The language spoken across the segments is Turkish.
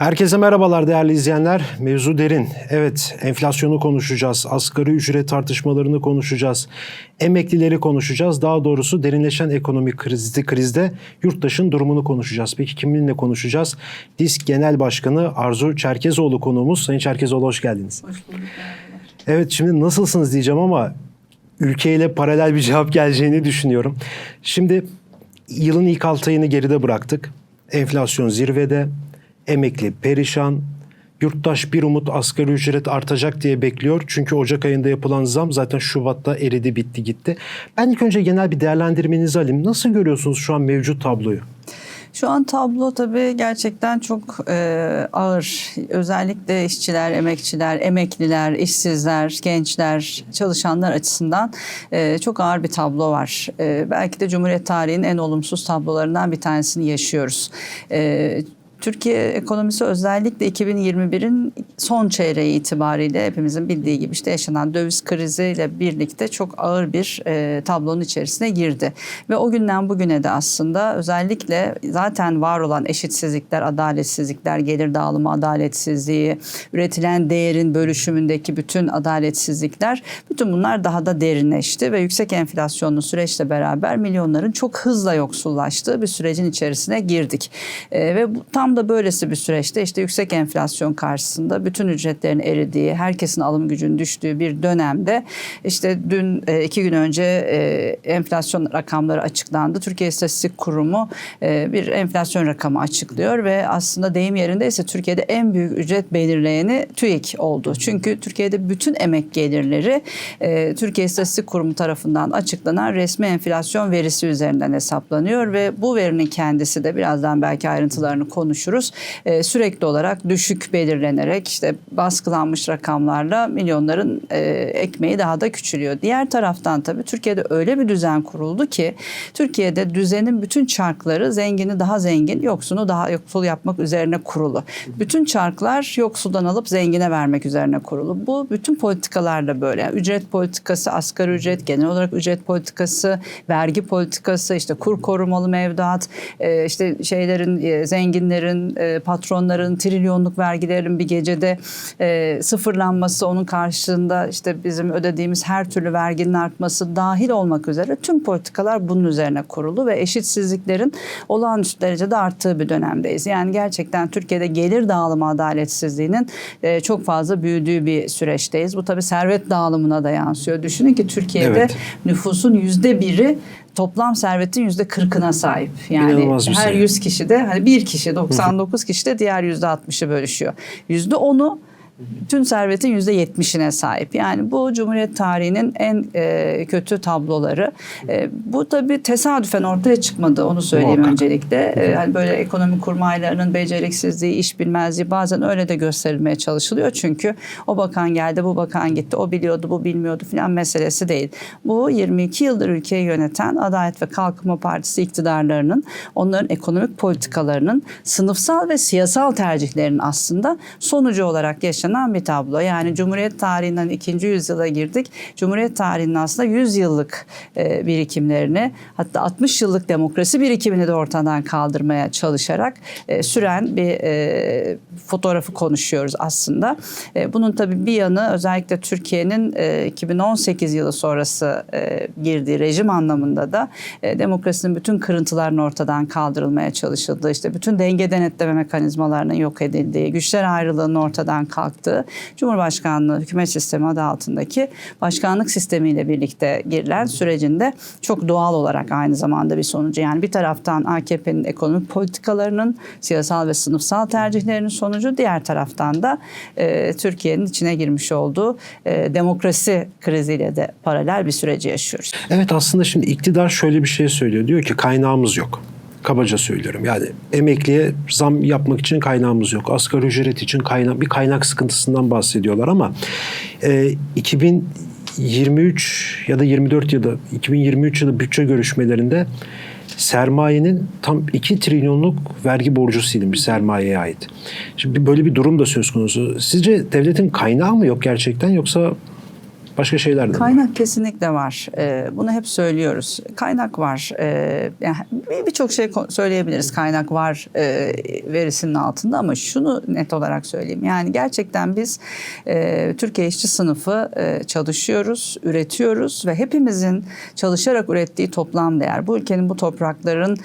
Herkese merhabalar değerli izleyenler. Mevzu derin. Evet, enflasyonu konuşacağız. Asgari ücret tartışmalarını konuşacağız. Emeklileri konuşacağız. Daha doğrusu derinleşen ekonomik krizi, krizde yurttaşın durumunu konuşacağız. Peki kiminle konuşacağız? DİSK Genel Başkanı Arzu Çerkezoğlu konuğumuz. Sayın Çerkezoğlu hoş geldiniz. Hoş bulduk. Evet şimdi nasılsınız diyeceğim ama ülkeyle paralel bir cevap geleceğini düşünüyorum. Şimdi yılın ilk 6 ayını geride bıraktık. Enflasyon zirvede, emekli perişan, yurttaş bir umut asgari ücret artacak diye bekliyor. Çünkü Ocak ayında yapılan zam zaten Şubat'ta eridi bitti gitti. Ben ilk önce genel bir değerlendirmenizi alayım. Nasıl görüyorsunuz şu an mevcut tabloyu? Şu an tablo tabii gerçekten çok e, ağır. Özellikle işçiler, emekçiler, emekliler, işsizler, gençler, çalışanlar açısından e, çok ağır bir tablo var. E, belki de Cumhuriyet tarihinin en olumsuz tablolarından bir tanesini yaşıyoruz. E, Türkiye ekonomisi özellikle 2021'in son çeyreği itibariyle hepimizin bildiği gibi işte yaşanan döviz kriziyle birlikte çok ağır bir e, tablonun içerisine girdi. Ve o günden bugüne de aslında özellikle zaten var olan eşitsizlikler, adaletsizlikler, gelir dağılımı adaletsizliği, üretilen değerin bölüşümündeki bütün adaletsizlikler bütün bunlar daha da derinleşti ve yüksek enflasyonlu süreçle beraber milyonların çok hızla yoksullaştığı bir sürecin içerisine girdik. E, ve bu, tam da böylesi bir süreçte işte yüksek enflasyon karşısında bütün ücretlerin eridiği, herkesin alım gücünün düştüğü bir dönemde işte dün e, iki gün önce e, enflasyon rakamları açıklandı. Türkiye İstatistik Kurumu e, bir enflasyon rakamı açıklıyor ve aslında deyim yerinde ise Türkiye'de en büyük ücret belirleyeni TÜİK oldu. Çünkü Türkiye'de bütün emek gelirleri Türkiye İstatistik Kurumu tarafından açıklanan resmi enflasyon verisi üzerinden hesaplanıyor ve bu verinin kendisi de birazdan belki ayrıntılarını konuşuruz. E, sürekli olarak düşük belirlenerek işte baskılanmış rakamlarla milyonların e, ekmeği daha da küçülüyor. Diğer taraftan tabii Türkiye'de öyle bir düzen kuruldu ki Türkiye'de düzenin bütün çarkları zengini daha zengin, yoksunu daha yoksul yapmak üzerine kurulu. Bütün çarklar yoksuldan alıp zengine vermek üzerine kurulu. Bu bütün politikalarla böyle. Yani ücret politikası, asgari ücret, genel olarak ücret politikası, vergi politikası, işte kur korumalı mevduat, e, işte şeylerin e, zenginlerin, e, patronların trilyonluk vergilerin bir gecede e, sıfırlanması, onun karşılığında işte bizim ödediğimiz her türlü verginin artması dahil olmak üzere tüm politikalar bunun üzerine kurulu ve eşitsizliklerin olağanüstü derecede arttığı bir dönemdeyiz. Yani gerçekten Türkiye'de gelir dağılımı adaletsizliğinin e, çok fazla büyüdüğü bir süreçteyiz. Bu tabii servet dağılımına da yansıyor. Düşünün ki Türkiye'de Evet. nüfusun yüzde biri toplam servetin yüzde kırkına sahip. Yani İnanılmaz her sayı. 100 kişide hani bir kişi 99 kişi de diğer yüzde 60'ı bölüşüyor. Yüzde 10'u tüm servetin yüzde yetmişine sahip. Yani bu Cumhuriyet tarihinin en e, kötü tabloları. E, bu tabii tesadüfen ortaya çıkmadı onu söyleyeyim Muhakkak. öncelikle. E, hani böyle ekonomi kurmaylarının beceriksizliği, iş bilmezliği bazen öyle de gösterilmeye çalışılıyor. Çünkü o bakan geldi, bu bakan gitti, o biliyordu, bu bilmiyordu falan meselesi değil. Bu 22 yıldır ülkeyi yöneten Adalet ve Kalkınma Partisi iktidarlarının, onların ekonomik politikalarının, sınıfsal ve siyasal tercihlerinin aslında sonucu olarak yaşanan bir tablo. Yani Cumhuriyet tarihinden ikinci yüzyıla girdik. Cumhuriyet tarihinin aslında 100 yıllık e, birikimlerini hatta 60 yıllık demokrasi birikimini de ortadan kaldırmaya çalışarak e, süren bir e, fotoğrafı konuşuyoruz aslında. Bunun tabii bir yanı özellikle Türkiye'nin e, 2018 yılı sonrası girdiği rejim anlamında da demokrasinin bütün kırıntılarının ortadan kaldırılmaya çalışıldığı, işte bütün denge denetleme mekanizmalarının yok edildiği, güçler ayrılığının ortadan kalktığı, Cumhurbaşkanlığı hükümet sistemi adı altındaki başkanlık sistemiyle birlikte girilen sürecinde çok doğal olarak aynı zamanda bir sonucu. Yani bir taraftan AKP'nin ekonomik politikalarının, siyasal ve sınıfsal tercihlerinin sonucu, diğer taraftan da e, Türkiye'nin içine girmiş olduğu e, demokrasi kriziyle de paralel bir süreci yaşıyoruz. Evet aslında şimdi iktidar şöyle bir şey söylüyor. Diyor ki kaynağımız yok. Kabaca söylüyorum. Yani emekliye zam yapmak için kaynağımız yok. Asgari ücret için kaynak bir kaynak sıkıntısından bahsediyorlar ama e, 2023 ya da 24 yılı 2023 yılı bütçe görüşmelerinde sermayenin tam 2 trilyonluk vergi borcu silinmiş sermayeye ait. Şimdi böyle bir durum da söz konusu. Sizce devletin kaynağı mı yok gerçekten yoksa Başka şeyler de var. Kaynak kesinlikle var. Ee, bunu hep söylüyoruz. Kaynak var. Ee, yani bir- birçok şey söyleyebiliriz. Kaynak var e, verisinin altında ama şunu net olarak söyleyeyim. Yani gerçekten biz e, Türkiye işçi sınıfı e, çalışıyoruz, üretiyoruz ve hepimizin çalışarak ürettiği toplam değer. Bu ülkenin bu toprakların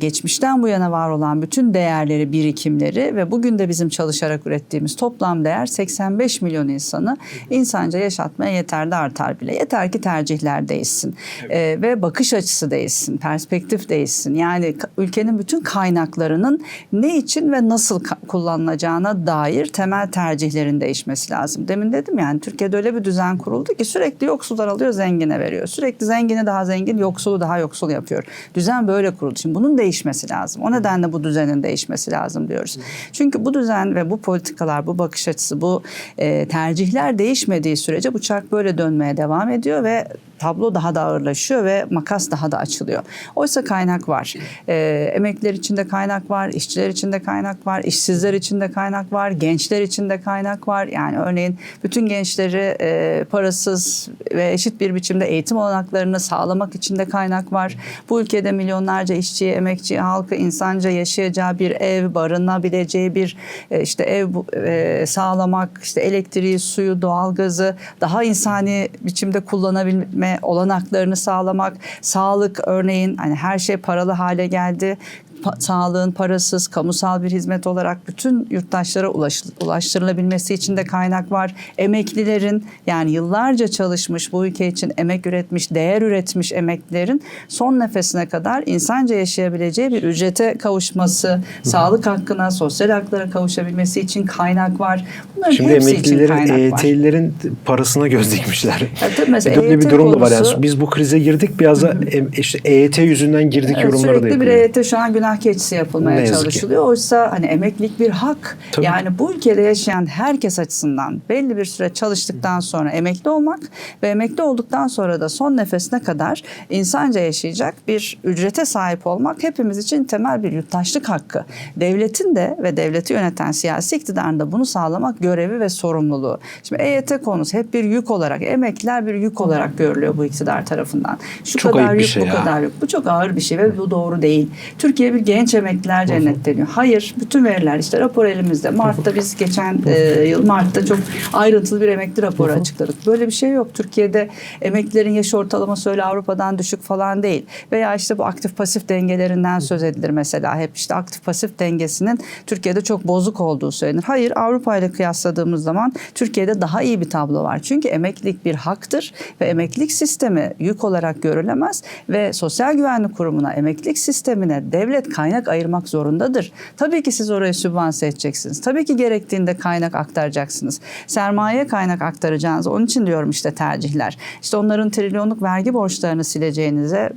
geçmişten bu yana var olan bütün değerleri, birikimleri ve bugün de bizim çalışarak ürettiğimiz toplam değer 85 milyon insanı insanca yaşatmaya yeter de artar bile. Yeter ki tercihler değişsin E, ve bakış açısı değişsin, perspektif değişsin. Yani ülkenin bütün kaynaklarının ne için ve nasıl kullanılacağına dair temel tercihlerin değişmesi lazım. Demin dedim yani Türkiye'de öyle bir düzen kuruldu ki sürekli yoksullar alıyor zengine veriyor. Sürekli zengini daha zengin, yoksulu daha yoksul yapıyor. Düzen böyle kuruldu. Şimdi bunun değişmesi lazım. O nedenle bu düzenin değişmesi lazım diyoruz. Çünkü bu düzen ve bu politikalar, bu bakış açısı, bu e, tercihler değişmediği sürece bıçak böyle dönmeye devam ediyor ve tablo daha da ağırlaşıyor ve makas daha da açılıyor. Oysa kaynak var. E, emekliler için de kaynak var, işçiler için de kaynak var, işsizler için de kaynak var, gençler için de kaynak var. Yani örneğin bütün gençleri e, parasız ve eşit bir biçimde eğitim olanaklarını sağlamak için de kaynak var. Bu ülkede milyonlarca işçi, emekçi, halkı insanca yaşayacağı bir ev, barınabileceği bir e, işte ev e, sağlamak, işte elektriği, suyu, doğalgazı daha insani biçimde kullanabilme olanaklarını sağlamak, sağlık örneğin hani her şey paralı hale geldi pa- sağlığın parasız, kamusal bir hizmet olarak bütün yurttaşlara ulaş, ulaştırılabilmesi için de kaynak var. Emeklilerin yani yıllarca çalışmış, bu ülke için emek üretmiş, değer üretmiş emeklilerin son nefesine kadar insanca yaşayabileceği bir ücrete kavuşması, sağlık hakkına, sosyal haklara kavuşabilmesi için kaynak var. Bunların Şimdi hepsi için emeklilerin, kaynak var. EYT'lilerin parasına göz dikmişler. Tabii mesela öyle bir EYT durum da var. Yani biz bu krize girdik biraz da işte EYT yüzünden girdik Evet, yorumları da sürekli bir. EYT şu an günah keçisi yapılmaya Ne çalışılıyor. Oysa hani emeklilik bir hak. Tabii. Yani bu ülkede yaşayan herkes açısından belli bir süre çalıştıktan sonra emekli olmak ve emekli olduktan sonra da son nefesine kadar insanca yaşayacak bir ücrete sahip olmak hepimiz için temel bir yurttaşlık hakkı. Devletin de ve devleti yöneten siyasi iktidarın da bunu sağlamak görevi ve sorumluluğu. Şimdi EYT konusu hep bir yük olarak, emekliler bir yük olarak görülüyor bu iktidar tarafından. Şu Çok kadar yük, şey bu ya. kadar yok. Bu çok ağır bir şey ve bu doğru değil. Türkiye bir genç emekliler cennet deniyor. Hayır, bütün veriler işte rapor elimizde. Mart'ta biz geçen e, yıl Mart'ta çok ayrıntılı bir emekli raporu açıkladık. Böyle bir şey yok. Türkiye'de emeklilerin yaş ortalaması öyle Avrupa'dan düşük falan değil. Veya işte bu aktif pasif dengelerinden söz edilir mesela. Hep işte aktif pasif dengesinin Türkiye'de çok bozuk olduğu söylenir. Hayır, Avrupa ile kıyasladığımız zaman Türkiye'de daha iyi bir tablo var. Çünkü emeklilik bir haktır ve emeklilik sistemi yük olarak görülemez ve Sosyal Güvenlik Kurumu'na, emeklilik sistemine devlet kaynak ayırmak zorundadır. Tabii ki siz oraya sübvanse edeceksiniz. Tabii ki gerektiğinde kaynak aktaracaksınız. Sermaye kaynak aktaracağınız. Onun için diyorum işte tercihler. İşte onların trilyonluk vergi borçlarını sileceğinize,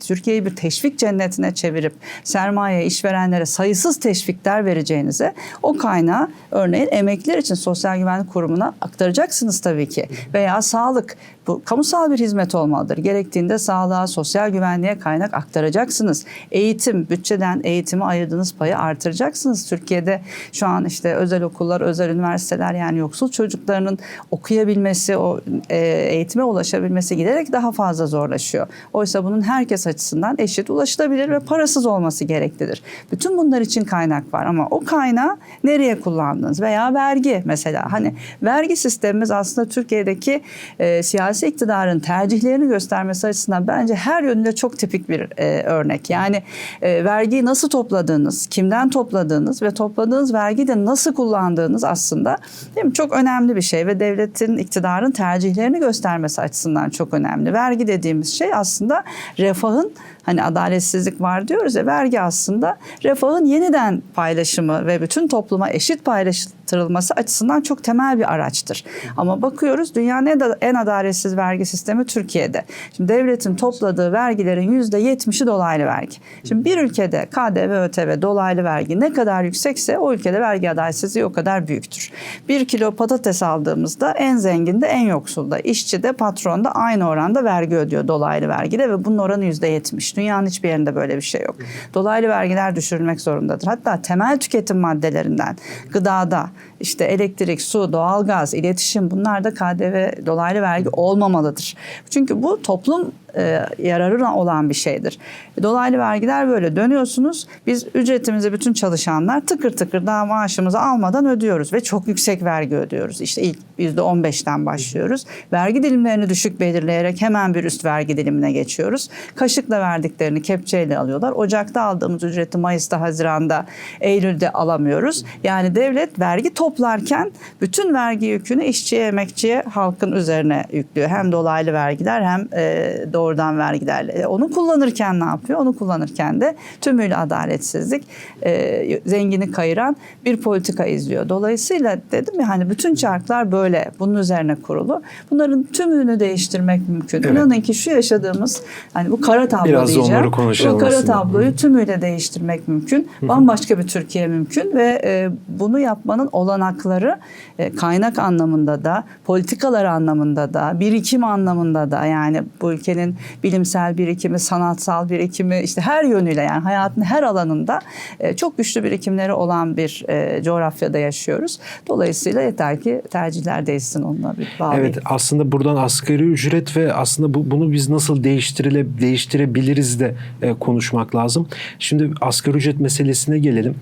Türkiye'yi bir teşvik cennetine çevirip sermaye işverenlere sayısız teşvikler vereceğinize o kaynağı örneğin emekliler için Sosyal Güvenlik Kurumu'na aktaracaksınız tabii ki. Veya sağlık bu kamusal bir hizmet olmalıdır. Gerektiğinde sağlığa, sosyal güvenliğe kaynak aktaracaksınız. Eğitim, bütçeden eğitime ayırdığınız payı artıracaksınız. Türkiye'de şu an işte özel okullar, özel üniversiteler yani yoksul çocuklarının okuyabilmesi, o e, eğitime ulaşabilmesi giderek daha fazla zorlaşıyor. Oysa bunun herkes açısından eşit ulaşılabilir ve parasız olması gereklidir. Bütün bunlar için kaynak var ama o kaynağı nereye kullandınız? Veya vergi mesela hani vergi sistemimiz aslında Türkiye'deki e, siyasi iktidarın tercihlerini göstermesi açısından bence her yönüyle çok tipik bir e, örnek. Yani e, vergiyi nasıl topladığınız, kimden topladığınız ve topladığınız vergiyi de nasıl kullandığınız aslında değil mi? çok önemli bir şey ve devletin, iktidarın tercihlerini göstermesi açısından çok önemli. Vergi dediğimiz şey aslında refahın hani adaletsizlik var diyoruz ya vergi aslında refahın yeniden paylaşımı ve bütün topluma eşit paylaştırılması açısından çok temel bir araçtır. Ama bakıyoruz dünyanın en, adaletsiz vergi sistemi Türkiye'de. Şimdi devletin topladığı vergilerin yüzde yetmişi dolaylı vergi. Şimdi bir ülkede KDV, ÖTV, dolaylı vergi ne kadar yüksekse o ülkede vergi adaletsizliği o kadar büyüktür. Bir kilo patates aldığımızda en zenginde en yoksulda, işçi de patron da aynı oranda vergi ödüyor dolaylı vergide ve bunun oranı yüzde yetmiş Dünyanın hiçbir yerinde böyle bir şey yok. Dolaylı vergiler düşürülmek zorundadır. Hatta temel tüketim maddelerinden gıdada işte elektrik, su, doğalgaz, iletişim bunlarda KDV dolaylı vergi olmamalıdır. Çünkü bu toplum e, yararına olan bir şeydir. Dolaylı vergiler böyle dönüyorsunuz. Biz ücretimizi bütün çalışanlar tıkır tıkır daha maaşımızı almadan ödüyoruz ve çok yüksek vergi ödüyoruz. İşte ilk %15'ten başlıyoruz. Vergi dilimlerini düşük belirleyerek hemen bir üst vergi dilimine geçiyoruz. Kaşıkla verdiklerini kepçeyle alıyorlar. Ocakta aldığımız ücreti Mayıs'ta, Haziran'da, Eylül'de alamıyoruz. Yani devlet vergi toplarken bütün vergi yükünü işçiye, emekçiye, halkın üzerine yüklüyor. Hem dolaylı vergiler hem e, doğrudan vergilerle. Onu kullanırken ne yapıyor? Onu kullanırken de tümüyle adaletsizlik, e, zengini kayıran bir politika izliyor. Dolayısıyla dedim ya hani bütün çarklar böyle bunun üzerine kurulu. Bunların tümünü değiştirmek mümkün. Evet. İnanın ki şu yaşadığımız hani bu kara tablo Biraz diyeceğim. Bu kara tabloyu tümüyle değiştirmek mümkün. Bambaşka bir Türkiye mümkün ve e, bunu yapmanın olanakları e, kaynak anlamında da, politikalar anlamında da, birikim anlamında da yani bu ülkenin bilimsel birikimi, sanatsal birikimi işte her yönüyle yani hayatın her alanında e, çok güçlü birikimleri olan bir e, coğrafyada yaşıyoruz. Dolayısıyla yeter ki tercihler değişsin onunla bir bağlayın. Evet aslında buradan asgari ücret ve aslında bu, bunu biz nasıl değiştirile, değiştirebiliriz de e, konuşmak lazım. Şimdi asgari ücret meselesine gelelim.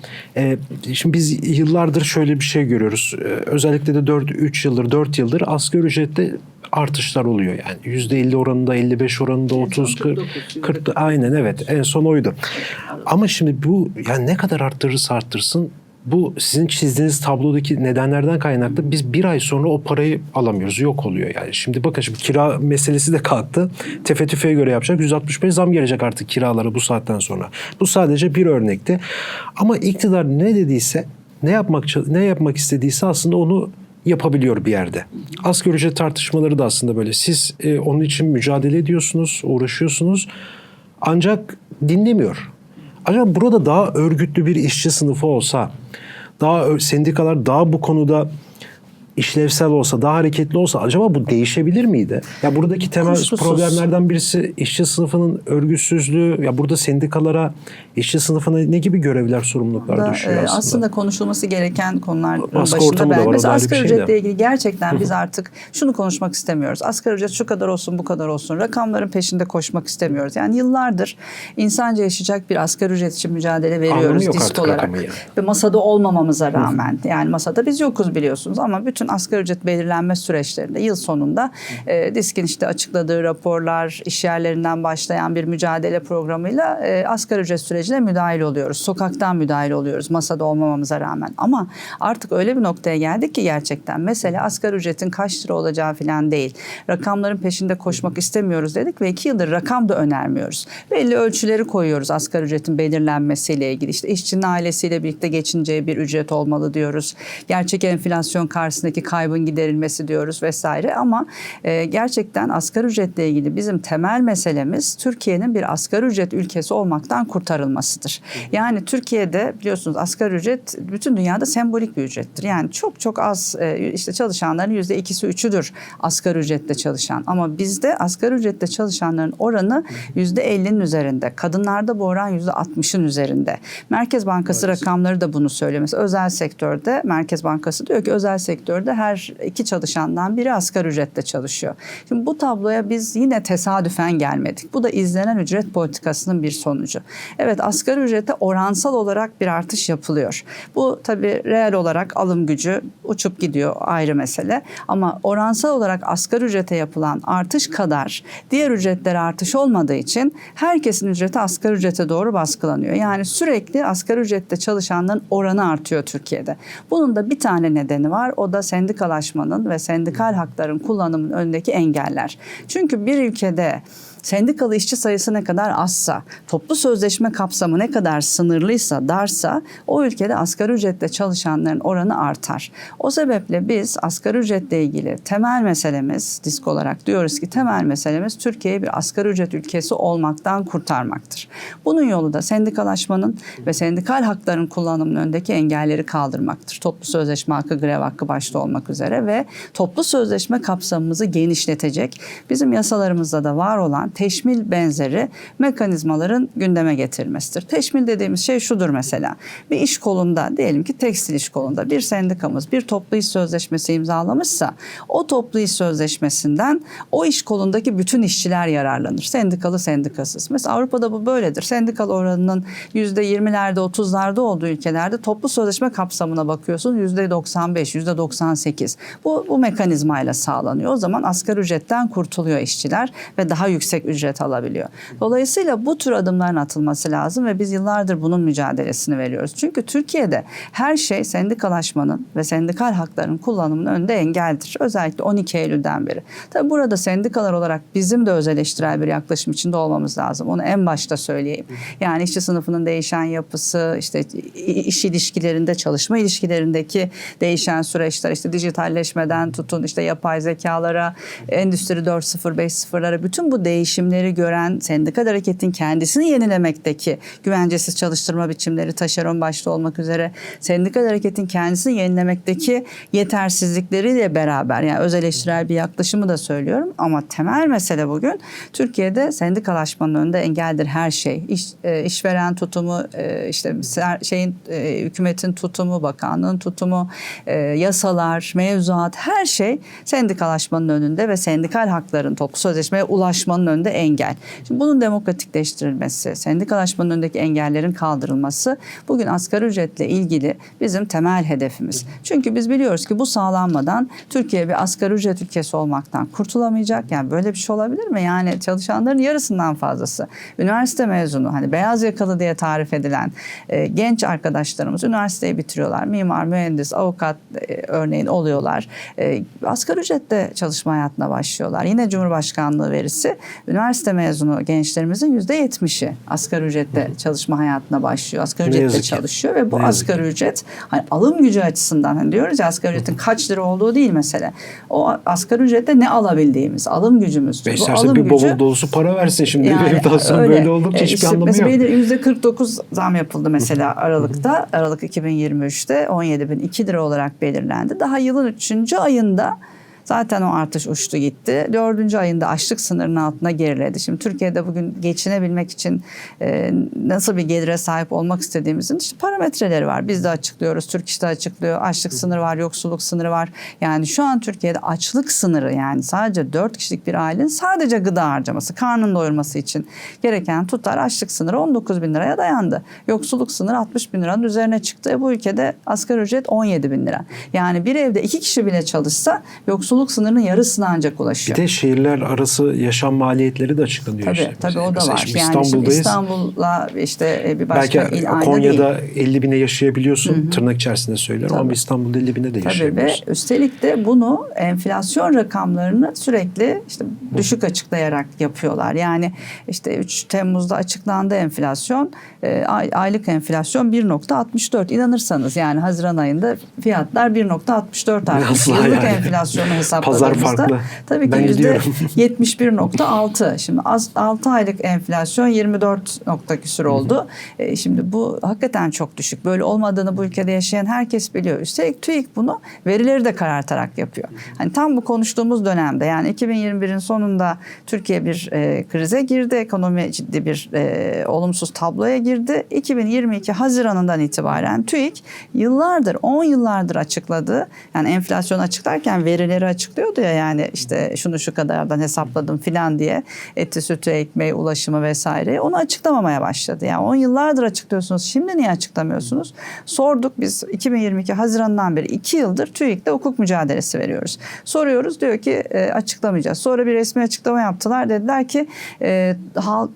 Şimdi biz yıllardır şöyle bir şey görüyoruz. Özellikle de 4 3 yıldır 4 yıldır asgari ücrette artışlar oluyor yani %50 oranında 55 oranında 30 40, 40 aynen evet en son oydu. Ama şimdi bu yani ne kadar arttırırsa arttırsın bu sizin çizdiğiniz tablodaki nedenlerden kaynaklı biz bir ay sonra o parayı alamıyoruz. Yok oluyor yani. Şimdi bakın şimdi kira meselesi de kalktı. Tefe tüfeğe göre yapacak. 165 zam gelecek artık kiralara bu saatten sonra. Bu sadece bir örnekti. Ama iktidar ne dediyse ne yapmak ne yapmak istediyse aslında onu yapabiliyor bir yerde. Asgari ücret tartışmaları da aslında böyle. Siz e, onun için mücadele ediyorsunuz, uğraşıyorsunuz. Ancak dinlemiyor. Acaba burada daha örgütlü bir işçi sınıfı olsa, daha sendikalar daha bu konuda işlevsel olsa, daha hareketli olsa acaba bu değişebilir miydi? Ya buradaki temel Kuşkusuz. problemlerden birisi işçi sınıfının örgütsüzlüğü. Ya burada sendikalara, işçi sınıfına ne gibi görevler, sorumluluklar da, düşüyor e, aslında? aslında konuşulması gereken konular Baskı başında ben. var, Mesela asgari şey de. ücretle ilgili gerçekten biz artık şunu konuşmak istemiyoruz. Asgari ücret şu kadar olsun bu kadar olsun. Rakamların peşinde koşmak istemiyoruz. Yani yıllardır insanca yaşayacak bir asgari ücret için mücadele veriyoruz disk olarak. yani. Ve masada olmamamıza rağmen yani masada biz yokuz biliyorsunuz ama bütün asgari ücret belirlenme süreçlerinde yıl sonunda e, diskin işte açıkladığı raporlar, iş yerlerinden başlayan bir mücadele programıyla e, asgari ücret sürecine müdahil oluyoruz. Sokaktan müdahil oluyoruz masada olmamamıza rağmen. Ama artık öyle bir noktaya geldik ki gerçekten mesele asgari ücretin kaç lira olacağı falan değil. Rakamların peşinde koşmak istemiyoruz dedik ve iki yıldır rakam da önermiyoruz. Belli ölçüleri koyuyoruz asgari ücretin belirlenmesiyle ilgili. İşte işçinin ailesiyle birlikte geçineceği bir ücret olmalı diyoruz. Gerçek enflasyon karşısındaki kaybın giderilmesi diyoruz vesaire ama e, gerçekten asgari ücretle ilgili bizim temel meselemiz Türkiye'nin bir asgari ücret ülkesi olmaktan kurtarılmasıdır. Yani Türkiye'de biliyorsunuz asgari ücret bütün dünyada sembolik bir ücrettir. Yani çok çok az e, işte çalışanların yüzde ikisi üçüdür asgari ücretle çalışan. Ama bizde asgari ücretle çalışanların oranı yüzde ellinin üzerinde. Kadınlarda bu oran yüzde altmışın üzerinde. Merkez Bankası rakamları da bunu söylüyor. Mesela özel sektörde Merkez Bankası diyor ki özel sektörde her iki çalışandan biri asgari ücretle çalışıyor. Şimdi bu tabloya biz yine tesadüfen gelmedik. Bu da izlenen ücret politikasının bir sonucu. Evet asgari ücrete oransal olarak bir artış yapılıyor. Bu tabii reel olarak alım gücü uçup gidiyor ayrı mesele. Ama oransal olarak asgari ücrete yapılan artış kadar diğer ücretlere artış olmadığı için herkesin ücreti asgari ücrete doğru baskılanıyor. Yani sürekli asgari ücrette çalışanların oranı artıyor Türkiye'de. Bunun da bir tane nedeni var. O da sendikalaşmanın ve sendikal hakların kullanımının önündeki engeller. Çünkü bir ülkede sendikalı işçi sayısı ne kadar azsa, toplu sözleşme kapsamı ne kadar sınırlıysa, darsa o ülkede asgari ücretle çalışanların oranı artar. O sebeple biz asgari ücretle ilgili temel meselemiz, disk olarak diyoruz ki temel meselemiz Türkiye'yi bir asgari ücret ülkesi olmaktan kurtarmaktır. Bunun yolu da sendikalaşmanın ve sendikal hakların kullanımının önündeki engelleri kaldırmaktır. Toplu sözleşme hakkı, grev hakkı başta olmak üzere ve toplu sözleşme kapsamımızı genişletecek, bizim yasalarımızda da var olan teşmil benzeri mekanizmaların gündeme getirilmesidir. Teşmil dediğimiz şey şudur mesela. Bir iş kolunda diyelim ki tekstil iş kolunda bir sendikamız bir toplu iş sözleşmesi imzalamışsa o toplu iş sözleşmesinden o iş kolundaki bütün işçiler yararlanır. Sendikalı sendikasız. Mesela Avrupa'da bu böyledir. Sendikalı oranının %20'lerde 30'larda olduğu ülkelerde toplu sözleşme kapsamına bakıyorsun %95, %98. Bu, bu mekanizmayla sağlanıyor. O zaman asgari ücretten kurtuluyor işçiler ve daha yüksek ücret alabiliyor. Dolayısıyla bu tür adımların atılması lazım ve biz yıllardır bunun mücadelesini veriyoruz. Çünkü Türkiye'de her şey sendikalaşmanın ve sendikal hakların kullanımının önünde engeldir. Özellikle 12 Eylül'den beri. Tabi burada sendikalar olarak bizim de öz eleştirel bir yaklaşım içinde olmamız lazım. Onu en başta söyleyeyim. Yani işçi sınıfının değişen yapısı, işte iş ilişkilerinde, çalışma ilişkilerindeki değişen süreçler, işte dijitalleşmeden tutun, işte yapay zekalara, endüstri 4.0, 5.0'lara bütün bu değişimleri gören sendikal hareketin kendisini yenilemekteki güvencesiz çalıştırma biçimleri taşeron başta olmak üzere sendikal hareketin kendisini yenilemekteki yetersizlikleriyle beraber yani öz eleştirel bir yaklaşımı da söylüyorum ama temel mesele bugün Türkiye'de sendikalaşmanın önünde engeldir her şey. İş, e, işveren tutumu, e, işte şeyin e, hükümetin tutumu, bakanlığın tutumu, e, yasalar, mevzuat her şey sendikalaşmanın önünde ve sendikal hakların toplu sözleşmeye ulaşmanın önünde engel. Şimdi bunun demokratikleştirilmesi, sendikalaşmanın önündeki engellerin kaldırılması bugün asgari ücretle ilgili bizim temel hedefimiz. Çünkü biz biliyoruz ki bu sağlanmadan Türkiye bir asgari ücret ülkesi olmaktan kurtulamayacak. Yani böyle bir şey olabilir mi? Yani çalışanların yarısından fazlası üniversite mezunu hani beyaz yakalı diye tarif edilen e, genç arkadaşlarımız üniversiteyi bitiriyorlar. Mimar, mühendis, avukat e, örneğin oluyorlar. E, asgari ücretle çalışma hayatına başlıyorlar. Yine Cumhurbaşkanlığı verisi üniversite mezunu gençlerimizin yüzde yetmişi asgari ücretle çalışma hayatına başlıyor. Asgari Ne ücretle çalışıyor ve bu Ne ki. asgari ücret hani alım gücü açısından hani diyoruz ya asgari ücretin kaç lira olduğu değil mesele. O asgari ücrette ne alabildiğimiz, alım gücümüz. Ve Bu alım bir gücü- bavul dolusu para versin şimdi. yani enflasyon öyle. böyle oldukça E, hiçbir işte anlamı mesela yok. yüzde 49 zam yapıldı mesela Aralık'ta. Aralık 2023'te 17.002 lira olarak belirlendi. Daha yılın 3. ayında Zaten o artış uçtu gitti. Dördüncü ayında açlık sınırının altına geriledi. Şimdi Türkiye'de bugün geçinebilmek için e, nasıl bir gelire sahip olmak istediğimizin işte parametreleri var. Biz de açıklıyoruz, Türk İş de açıklıyor. Açlık sınırı var, yoksulluk sınırı var. Yani şu an Türkiye'de açlık sınırı yani sadece 4 kişilik bir ailenin sadece gıda harcaması, karnını doyurması için gereken tutar açlık sınırı 19 bin liraya dayandı. Yoksulluk sınırı 60 bin liranın üzerine çıktı. Bu ülkede asgari ücret 17 bin lira. Yani bir evde iki kişi bile çalışsa yoksulluk sınırının yarısına ancak Bir ulaşıyor. de şehirler arası yaşam maliyetleri de açıklanıyor. Tabii işte. tabii o da var. şimdi Yani şimdi İstanbul'dayız. İstanbul'la işte e, bir başka Belki il Konya'da değil. 50 bine yaşayabiliyorsun. Tırnak içerisinde söylüyorum ama Tabii. İstanbul'da 50 bine de Tabii ve yaşayabiliyorsun. üstelik de bunu enflasyon rakamlarını sürekli işte düşük açıklayarak yapıyorlar. Yani işte 3 Temmuz'da açıklandı enflasyon, e, ay- aylık enflasyon 1.64. İnanırsanız yani Haziran ayında fiyatlar 1.64 artmış. Yıllık yani. enflasyonu Pazar hesapladığımızda farklı. tabii ki yüzde gidiyorum. 71.6. Şimdi az 6 aylık enflasyon 24 nokta küsur oldu. E, şimdi bu hakikaten çok düşük. Böyle olmadığını bu ülkede yaşayan herkes biliyor. Üstelik TÜİK bunu verileri de karartarak yapıyor. Hani tam bu konuştuğumuz dönemde yani 2021'in sonunda Türkiye bir e, krize girdi. Ekonomi ciddi bir e, olumsuz tabloya girdi. 2022 Haziran'ından itibaren TÜİK yıllardır 10 yıllardır açıkladığı yani enflasyon açıklarken verileri açıklıyordu ya yani işte şunu şu kadardan hesapladım filan diye eti sütü ekmeği ulaşımı vesaire onu açıklamamaya başladı. Yani 10 yıllardır açıklıyorsunuz şimdi niye açıklamıyorsunuz? Sorduk biz 2022 Haziran'dan beri 2 yıldır TÜİK'te hukuk mücadelesi veriyoruz. Soruyoruz diyor ki e, açıklamayacağız. Sonra bir resmi açıklama yaptılar dediler ki e,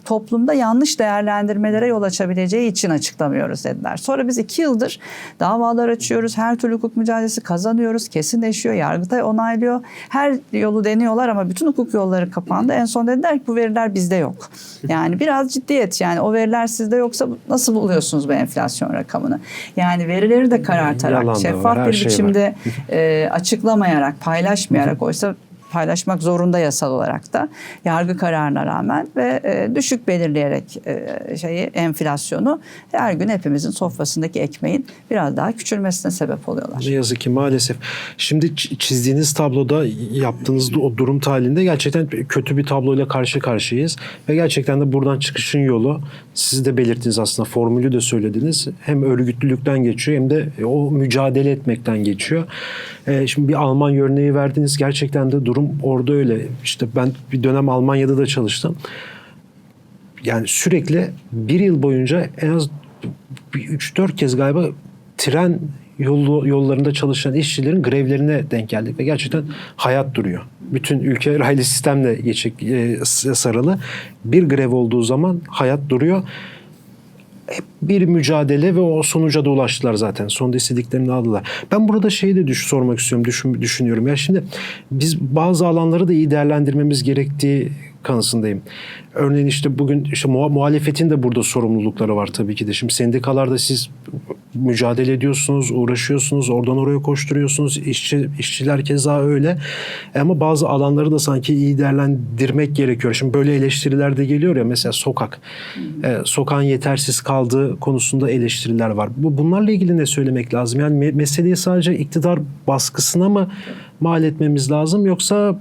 toplumda yanlış değerlendirmelere yol açabileceği için açıklamıyoruz dediler. Sonra biz 2 yıldır davalar açıyoruz. Her türlü hukuk mücadelesi kazanıyoruz. Kesinleşiyor. Yargıtay onaylıyor. Her yolu deniyorlar ama bütün hukuk yolları kapandı. En son dediler ki bu veriler bizde yok. Yani biraz ciddiyet yani o veriler sizde yoksa nasıl buluyorsunuz bu enflasyon rakamını? Yani verileri de karartarak Yalan var, şeffaf her bir şey var. biçimde e, açıklamayarak, paylaşmayarak oysa paylaşmak zorunda yasal olarak da yargı kararına rağmen ve e, düşük belirleyerek e, şeyi enflasyonu her gün hepimizin sofrasındaki ekmeğin biraz daha küçülmesine sebep oluyorlar. Ne yazık ki maalesef. Şimdi çizdiğiniz tabloda yaptığınız o durum talinde gerçekten kötü bir tabloyla karşı karşıyayız. Ve gerçekten de buradan çıkışın yolu siz de belirttiniz aslında formülü de söylediniz. Hem örgütlülükten geçiyor hem de o mücadele etmekten geçiyor. Ee, şimdi bir Alman örneği verdiniz. Gerçekten de durum orada öyle. İşte ben bir dönem Almanya'da da çalıştım. Yani sürekli bir yıl boyunca en az 3-4 kez galiba tren yolu, yollarında çalışan işçilerin grevlerine denk geldik ve gerçekten hayat duruyor. Bütün ülke raylı sistemle geçik, e, sarılı. Bir grev olduğu zaman hayat duruyor. Hep bir mücadele ve o sonuca da ulaştılar zaten. Sonunda istediklerini aldılar. Ben burada şeyi de düş, sormak istiyorum, düşün, düşünüyorum. Ya şimdi biz bazı alanları da iyi değerlendirmemiz gerektiği kanısındayım. Örneğin işte bugün işte muha- muhalefetin de burada sorumlulukları var tabii ki de. Şimdi sendikalarda siz mücadele ediyorsunuz, uğraşıyorsunuz, oradan oraya koşturuyorsunuz. İşçi, işçiler keza öyle. Ama bazı alanları da sanki iyi değerlendirmek gerekiyor. Şimdi böyle eleştiriler de geliyor ya mesela sokak. Ee, sokağın yetersiz kaldığı konusunda eleştiriler var. Bu bunlarla ilgili ne söylemek lazım? Yani me- meseleyi sadece iktidar baskısına mı mal etmemiz lazım yoksa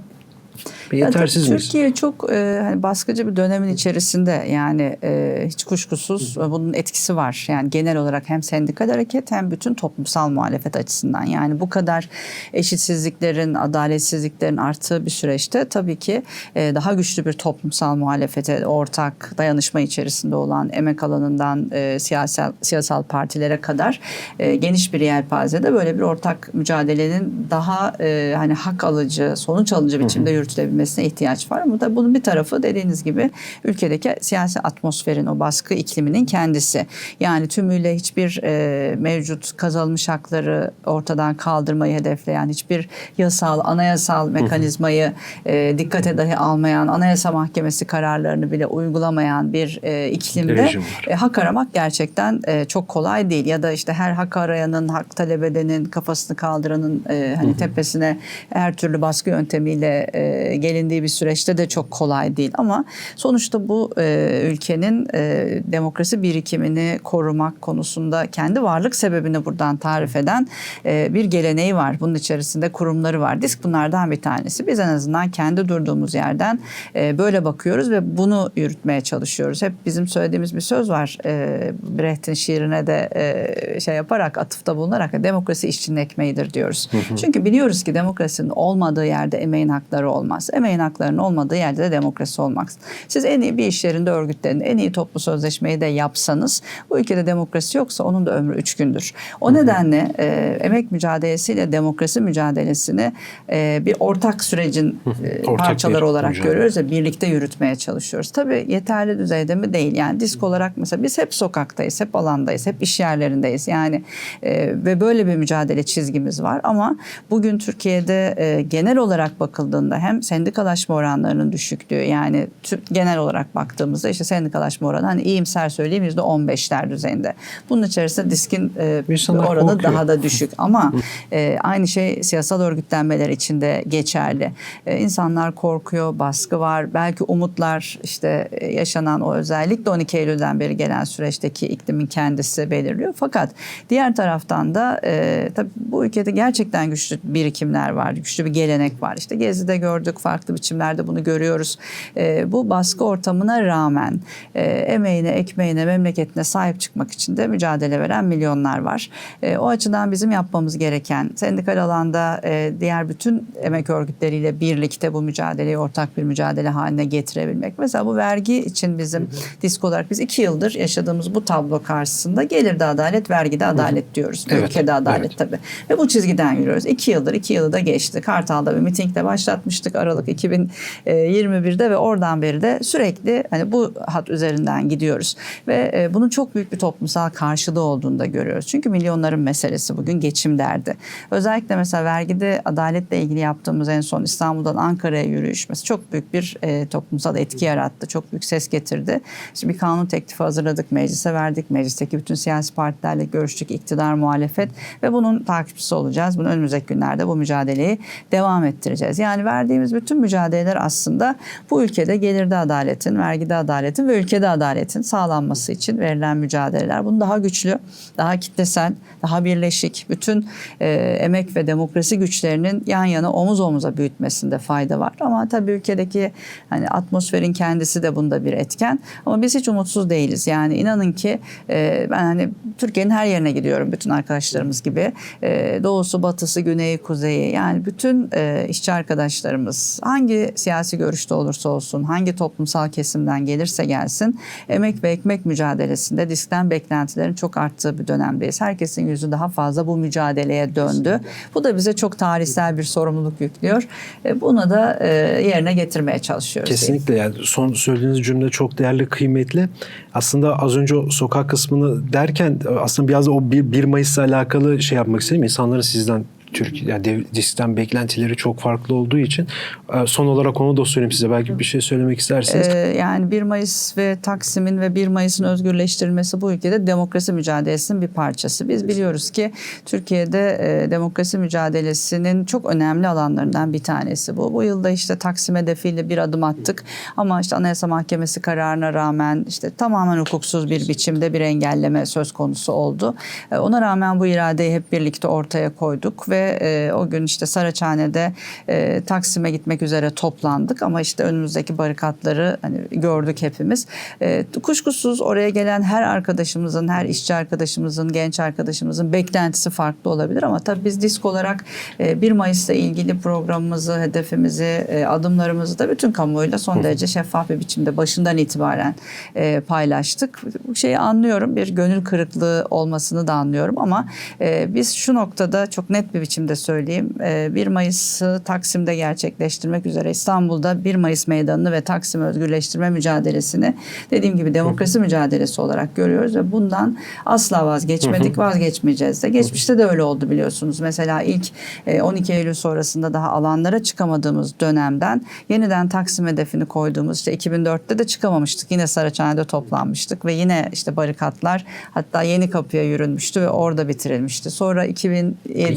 yetersiz Yani? Türkiye çok e, hani baskıcı bir dönemin içerisinde yani e, hiç kuşkusuz e, bunun etkisi var. Yani genel olarak hem sendikal hareket hem bütün toplumsal muhalefet açısından. Yani bu kadar eşitsizliklerin, adaletsizliklerin arttığı bir süreçte tabii ki e, daha güçlü bir toplumsal muhalefete ortak dayanışma içerisinde olan emek alanından e, siyasal siyasal partilere kadar e, geniş bir yelpazede böyle bir ortak mücadelenin daha e, hani hak alıcı, sonuç alıcı biçimde yürütülebilmesine ihtiyaç var. Ama da bunun bir tarafı dediğiniz gibi ülkedeki siyasi atmosferin, o baskı ikliminin kendisi. Yani tümüyle hiçbir e, mevcut kazanılmış hakları ortadan kaldırmayı hedefleyen, hiçbir yasal, anayasal mekanizmayı e, dikkate dahi almayan, anayasa mahkemesi kararlarını bile uygulamayan bir e, iklimde e, hak aramak gerçekten e, çok kolay değil. Ya da işte her hak arayanın, hak talep edenin, kafasını kaldıranın e, hani tepesine her türlü baskı yöntemiyle e, gelindiği bir süreçte de çok kolay değil. Ama sonuçta bu e, ülkenin e, demokrasi birikimini korumak konusunda kendi varlık sebebini buradan tarif eden e, bir geleneği var. Bunun içerisinde kurumları var. Disk bunlardan bir tanesi. Biz en azından kendi durduğumuz yerden e, böyle bakıyoruz ve bunu yürütmeye çalışıyoruz. Hep bizim söylediğimiz bir söz var. E, Brecht'in şiirine de e, şey yaparak atıfta bulunarak demokrasi işçinin ekmeğidir diyoruz. Çünkü biliyoruz ki demokrasinin olmadığı yerde emeğin hakları olmaz. Emeğin haklarının olmadığı yerde de demokrasi olmaz. Siz en iyi bir iş yerinde örgütlerin en iyi toplu sözleşmeyi de yapsanız bu ülkede demokrasi yoksa onun da ömrü üç gündür. O nedenle e, emek mücadelesiyle demokrasi mücadelesini e, bir ortak sürecin e, Ortak parçaları olarak mücadele. görüyoruz ve birlikte yürütmeye çalışıyoruz. Tabii yeterli düzeyde mi değil. Yani disk olarak mesela biz hep sokaktayız, hep alandayız, hep iş yerlerindeyiz. Yani e, ve böyle bir mücadele çizgimiz var ama bugün Türkiye'de e, genel olarak bakıldığında hem sendikalaşma oranlarının düşüklüğü yani tü- genel olarak baktığımızda işte sendikalaşma oranı hani iyimser söyleyeyim yüzde 15'ler düzeyinde. Bunun içerisinde diskin e, İnsanlar oranı korkuyor. daha da düşük ama e, aynı şey siyasal örgütlenmeler içinde geçerli. E, insanlar korkuyor, baskı var. Belki umutlar işte e, yaşanan o özellikle 12 Eylül'den beri gelen süreçteki iklimin kendisi belirliyor. Fakat diğer taraftan da e, tabii bu ülkede gerçekten güçlü birikimler var, güçlü bir gelenek var. İşte Gezi'de gördük, farklı biçimlerde bunu görüyoruz. E, bu baskı ortamına rağmen e, emeğine, ekmeğine, memleketine sahip çıkmak için de mücadele veren milyonlar var. E, o açıdan bizim yapmamız gereken sendikal alanda e, diğer bütün emek örgütleriyle birlikte bu mücadeleyi ortak bir mücadele haline getirebilmek. Mesela bu vergi için bizim disk olarak biz iki yıldır yaşadığımız bu tablo karşısında gelirde adalet, vergide adalet diyoruz. Evet, Ülkede adalet evet. tabii. Ve bu çizgiden yürüyoruz. İki yıldır, iki yılı da geçti. Kartal'da bir mitingde başlatmıştık Aralık Aralık 2021'de ve oradan beri de sürekli hani bu hat üzerinden gidiyoruz ve e, bunun çok büyük bir toplumsal karşılığı olduğunu da görüyoruz. Çünkü milyonların meselesi bugün geçim derdi. Özellikle mesela vergide adaletle ilgili yaptığımız en son İstanbul'dan Ankara'ya yürüyüş mesela çok büyük bir e, toplumsal etki yarattı. Çok büyük ses getirdi. İşte bir kanun teklifi hazırladık, meclise verdik. Meclisteki bütün siyasi partilerle görüştük, iktidar, muhalefet ve bunun takipçisi olacağız. Bunu önümüzdeki günlerde bu mücadeleyi devam ettireceğiz. Yani verdiğimiz bütün mücadeleler aslında bu ülkede gelirde adaletin, vergide adaletin ve ülkede adaletin sağlanması için verilen mücadeleler. Bunu daha güçlü, daha kitlesel, daha birleşik, bütün e, emek ve demokrasi güçlerinin yan yana omuz omuza büyütmesinde fayda var. Ama tabii ülkedeki hani atmosferin kendisi de bunda bir etken. Ama biz hiç umutsuz değiliz. Yani inanın ki e, ben hani Türkiye'nin her yerine gidiyorum bütün arkadaşlarımız gibi. E, doğusu, batısı, güneyi, kuzeyi yani bütün e, işçi arkadaşlarımız hangi siyasi görüşte olursa olsun, hangi toplumsal kesimden gelirse gelsin emek ve ekmek mücadelesinde diskten beklentilerin çok arttığı bir dönemdeyiz. Herkesin yüzü daha fazla bu mücadeleye döndü. Bu da bize çok tarihsel bir sorumluluk yüklüyor. E, bunu da e, yerine getirmeye çalışıyoruz. Kesinlikle yani son söylediğiniz cümle çok değerli, kıymetli. Aslında az önce o sokak kısmını derken aslında biraz o 1 Mayıs'la alakalı şey yapmak istedim. İnsanların sizden Türkiye yani dev, diziden beklentileri çok farklı olduğu için e, son olarak onu da söyleyeyim size. Belki bir şey söylemek isterseniz. Ee, yani 1 Mayıs ve Taksim'in ve 1 Mayıs'ın özgürleştirilmesi bu ülkede demokrasi mücadelesinin bir parçası. Biz biliyoruz ki Türkiye'de e, demokrasi mücadelesinin çok önemli alanlarından bir tanesi bu. Bu yılda işte Taksim hedefiyle bir adım attık ama işte Anayasa Mahkemesi kararına rağmen işte tamamen hukuksuz bir biçimde bir engelleme söz konusu oldu. E, ona rağmen bu iradeyi hep birlikte ortaya koyduk ve e, o gün işte Saraçhane'de e, Taksim'e gitmek üzere toplandık ama işte önümüzdeki barikatları hani gördük hepimiz. E, kuşkusuz oraya gelen her arkadaşımızın, her işçi arkadaşımızın, genç arkadaşımızın beklentisi farklı olabilir ama tabii biz disk olarak e, 1 Mayıs'la ilgili programımızı, hedefimizi, e, adımlarımızı da bütün kamuoyuyla son derece şeffaf bir biçimde başından itibaren e, paylaştık. Bu şeyi anlıyorum. Bir gönül kırıklığı olmasını da anlıyorum ama e, biz şu noktada çok net bir biçimde söyleyeyim. E, 1 Mayıs'ı Taksim'de gerçekleştirmek üzere İstanbul'da 1 Mayıs meydanını ve Taksim özgürleştirme mücadelesini dediğim gibi demokrasi mücadelesi olarak görüyoruz ve bundan asla vazgeçmedik, vazgeçmeyeceğiz de. Geçmişte de öyle oldu biliyorsunuz. Mesela ilk e, 12 Eylül sonrasında daha alanlara çıkamadığımız dönemden yeniden Taksim hedefini koyduğumuz işte 2004'te de çıkamamıştık. Yine Saraçhane'de toplanmıştık ve yine işte barikatlar hatta yeni kapıya yürünmüştü ve orada bitirilmişti. Sonra 2007,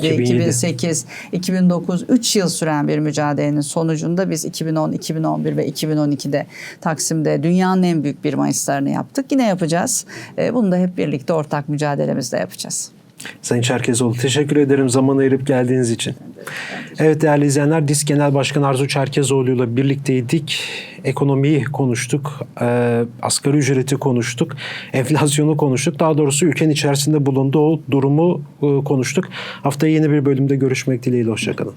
2007. 2008, 2009 3 yıl süren bir mücadelenin sonucunda biz 2010, 2011 ve 2012'de Taksim'de dünyanın en büyük bir Mayıslarını yaptık. Yine yapacağız. E, Bunu da hep birlikte ortak mücadelemizde yapacağız. Sayın Çerkezoğlu teşekkür ederim zaman ayırıp geldiğiniz için. Evet değerli izleyenler DİSK Genel Başkanı Arzu Çerkezoğlu ile birlikteydik. Ekonomiyi konuştuk, e, asgari ücreti konuştuk, enflasyonu konuştuk. Daha doğrusu ülkenin içerisinde bulunduğu o durumu e, konuştuk. Haftaya yeni bir bölümde görüşmek dileğiyle. Hoşçakalın.